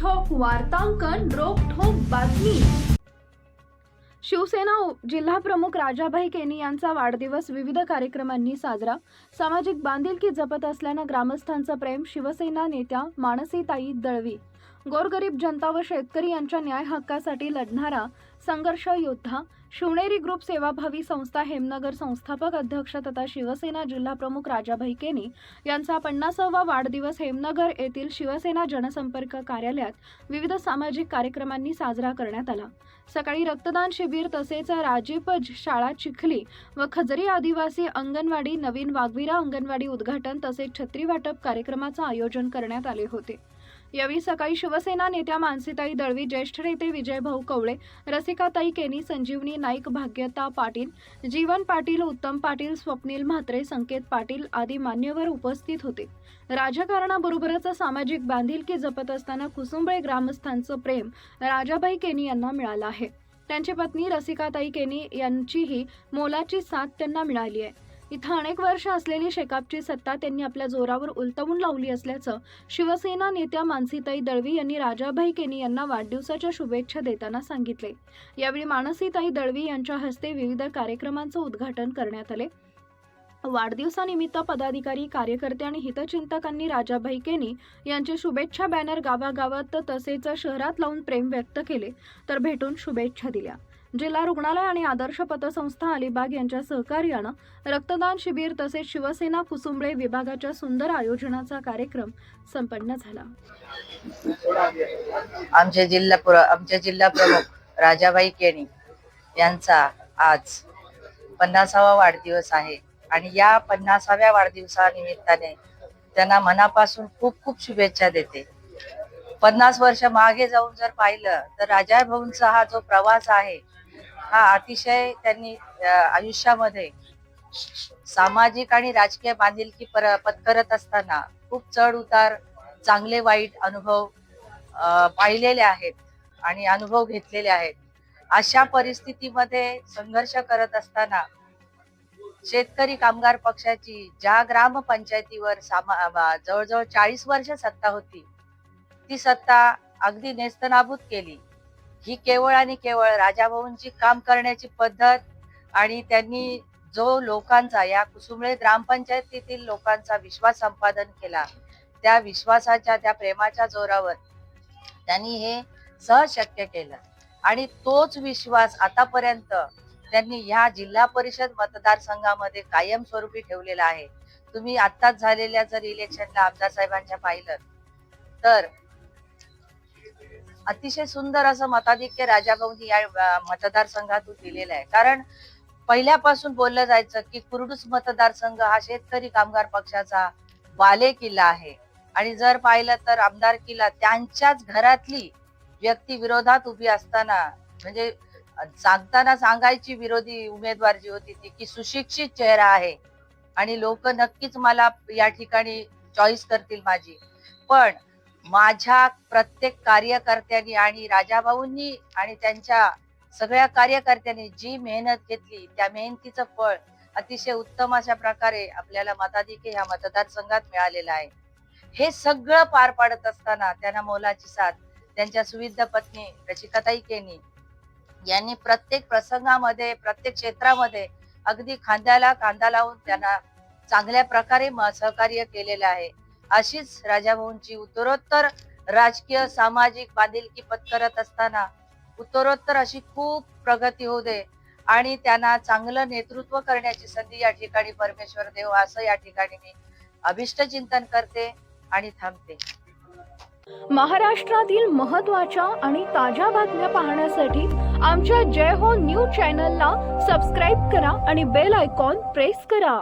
ठोक वार्तांकन रोखोक बातमी. शिवसेना जिल्हाप्रमुख राजाभाई केनी यांचा वाढदिवस विविध कार्यक्रमांनी साजरा. सामाजिक बांधिलकी जपत असल्यानं ग्रामस्थांचं प्रेम शिवसेना नेत्या मानसीताई दळवी. गोरगरीब जनता व शेतकरी यांच्या न्याय हक्कासाठी लढणारा संघर्ष योद्धा शिवनेरी ग्रुप सेवाभावी संस्था हेमनगर संस्थापक अध्यक्ष तथा शिवसेना जिल्हा प्रमुख राजा भैकेनी यांचा पन्नासावा वाढदिवस हेमनगर येथील शिवसेना जनसंपर्क कार्यालयात विविध सामाजिक कार्यक्रमांनी साजरा करण्यात आला. सकाळी रक्तदान शिबिर तसेच राजीप शाळा चिखली व खजरी आदिवासी अंगणवाडी नवीन वाघविरा अंगणवाडी उद्घाटन तसेच छत्री वाटप कार्यक्रमाचं आयोजन करण्यात आले होते. यावेळी सकाळी शिवसेना नेत्या मानसीताई दळवी ज्येष्ठ नेते विजयभाऊ कवळे रसिकाताई केनी संजीवनी नाईक भाग्यता पाटील जीवन पाटील उत्तम पाटील स्वप्नील म्हात्रे संकेत पाटील आदी मान्यवर उपस्थित होते. राजकारणाबरोबरच सामाजिक बांधिलकी जपत असताना कुसुंबळे ग्रामस्थांचं प्रेम राजाबाई केनी यांना मिळालं आहे. त्यांची पत्नी रसिकाताई केनी यांचीही मोलाची साथ त्यांना मिळाली आहे. इथं अनेक वर्ष असलेली शेकापची सत्ता त्यांनी आपल्या जोरावर उलटवून लावली असल्याचं शिवसेना नेत्या मानसीताई दळवी यांनी राजाभाई केनी यांना वाढदिवसाच्या शुभेच्छा देताना सांगितले. यावेळी मानसीताई दळवी यांच्या हस्ते विविध कार्यक्रमांचं उद्घाटन करण्यात आले. वाढदिवसानिमित्त पदाधिकारी कार्यकर्ते आणि हितचिंतकांनी राजाभाई केनी यांचे शुभेच्छा बॅनर गावागावात तसेच शहरात लावून प्रेम व्यक्त केले. तर भेटून शुभेच्छा दिल्या. जिल्हा रुग्णालय आणि आदर्श पतसंस्था अलिबाग यांच्या सहकार्यानं रक्तदान शिबिर तसेच शिवसेना कुसुंबळे विभागाच्या सुंदर आयोजनाचा कार्यक्रम संपन्न झाला. आमचे जिल्हा प्र आमचे जिल्हा प्रमुख राजाबाई केणी यांचा आज पन्नासावा वाढदिवस आहे. आणि या पन्नासाव्या वाढदिवसानिमित्ताने त्यांना मनापासून खूप खूप शुभेच्छा देते. पन्नास वर्ष मागे जाऊन जर पाहिलं तर राजा भाऊंचा हा जो प्रवास आहे हा अतिशय त्यांनी आयुष्यामध्ये सामाजिक आणि राजकीय बांधिलकी पर पत्करत असताना खूप चढ उतार चांगले वाईट अनुभव पाहिलेले आहेत आणि अनुभव घेतलेले आहेत. अशा परिस्थितीमध्ये संघर्ष करत असताना शेतकरी कामगार पक्षाची ज्या ग्रामपंचायतीवर सामा जवळजवळ चाळीस वर्ष सत्ता होती ती सत्ता अगदी नेस्तनाबूत केली. ही केवळ आणि केवळ राजाभाऊंची काम करण्याची पद्धत आणि त्यांनी जो लोकांचा या कुसुंबळे ग्रामपंचायतीतील लोकांचा विश्वास संपादन केला त्या विश्वासाच्या त्या प्रेमाच्या जोरावर त्यांनी हे सहज शक्य केलं. आणि तोच विश्वास आतापर्यंत त्यांनी ह्या जिल्हा परिषद मतदारसंघामध्ये कायमस्वरूपी ठेवलेला आहे. तुम्ही आत्ताच झालेल्या जर इलेक्शनला आमदार साहेबांच्या पाहिलं तर अतिशय सुंदर असं मताधिक्य राजाभाऊंनी या मतदारसंघातून दिलेलं आहे. कारण पहिल्यापासून बोललं जायचं की कुरडूस मतदारसंघ हा शेतकरी कामगार पक्षाचा बाले किल्ला आहे. आणि जर पाहिलं तर आमदार किल्ला त्यांच्याच घरातली व्यक्ती विरोधात उभी असताना म्हणजे सांगताना सांगायची विरोधी उमेदवार जी होती ती की सुशिक्षित चेहरा आहे. आणि लोक नक्कीच मला या ठिकाणी चॉईस करतील माझी. पण माझ्या प्रत्येक कार्यकर्त्यांनी आणि राजाभाऊंनी आणि त्यांच्या सगळ्या कार्यकर्त्यांनी जी मेहनत घेतली त्या मेहनतीचं फळ अतिशय उत्तम अशा प्रकारे आपल्याला मताधिके ह्या मतदारसंघात मिळालेलं आहे. हे सगळं पार पाडत असताना त्यांना मोलाची साथ त्यांच्या सुविध पत्नी रचिकाताई केनी यांनी प्रत्येक प्रसंगामध्ये प्रत्येक क्षेत्रामध्ये अगदी खांद्याला खांदा लावून त्यांना चांगल्या प्रकारे म- सहकार्य केलेलं आहे. अशीच राजाभाऊंची उत्तरोत्तर राजकीय सामाजिक बांधिलकी पत्करत असताना उत्तरोत्तर अशी खूप प्रगती होऊ दे आणि त्यांना चांगलं नेतृत्व करण्याची संधी या ठिकाणी परमेश्वर देव असं या ठिकाणी मी अभिष्ट चिंतन करते आणि थांबते. महाराष्ट्रातील महत्त्वाच्या आणि ताज्या बातम्या पाहण्यासाठी आमच्या जय हो न्यूज चॅनलला सबस्क्राईब करा आणि बेल आयकॉन प्रेस करा.